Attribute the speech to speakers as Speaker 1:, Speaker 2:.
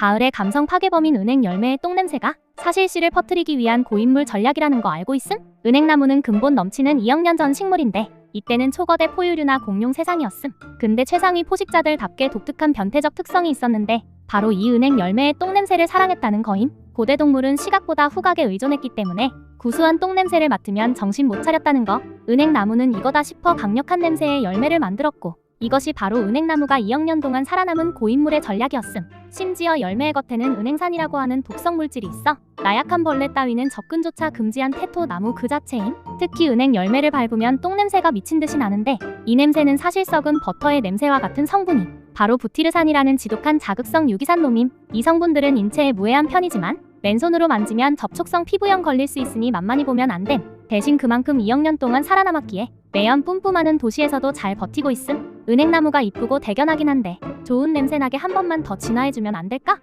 Speaker 1: 가을에 감성 파괴범인 은행 열매의 똥냄새가 사실 씨를 퍼뜨리기 위한 고인물 전략이라는 거 알고 있음? 은행나무는 근본 넘치는 2억 년 전 식물인데 이때는 초거대 포유류나 공룡 세상이었음. 근데 최상위 포식자들답게 독특한 변태적 특성이 있었는데 바로 이 은행 열매의 똥냄새를 사랑했다는 거임. 고대 동물은 시각보다 후각에 의존했기 때문에 구수한 똥냄새를 맡으면 정신 못 차렸다는 거. 은행 나무는 이거다 싶어 강력한 냄새의 열매를 만들었고 이것이 바로 은행나무가 2억 년 동안 살아남은 고인물의 전략이었음. 심지어 열매의 겉에는 은행산이라고 하는 독성 물질이 있어 나약한 벌레 따위는 접근조차 금지한 테토 나무 그 자체임. 특히 은행 열매를 밟으면 똥 냄새가 미친 듯이 나는데 이 냄새는 사실 썩은 버터의 냄새와 같은 성분이 바로 부티르산이라는 지독한 자극성 유기산 놈임. 이 성분들은 인체에 무해한 편이지만 맨손으로 만지면 접촉성 피부염 걸릴 수 있으니 만만히 보면 안 됨. 대신 그만큼 2억 년 동안 살아남았기에 매연 뿜뿜하는 도시에서도 잘 버티고 있음. 은행나무가 이쁘고 대견하긴 한데 좋은 냄새 나게 한 번만 더 진화해주면 안 될까?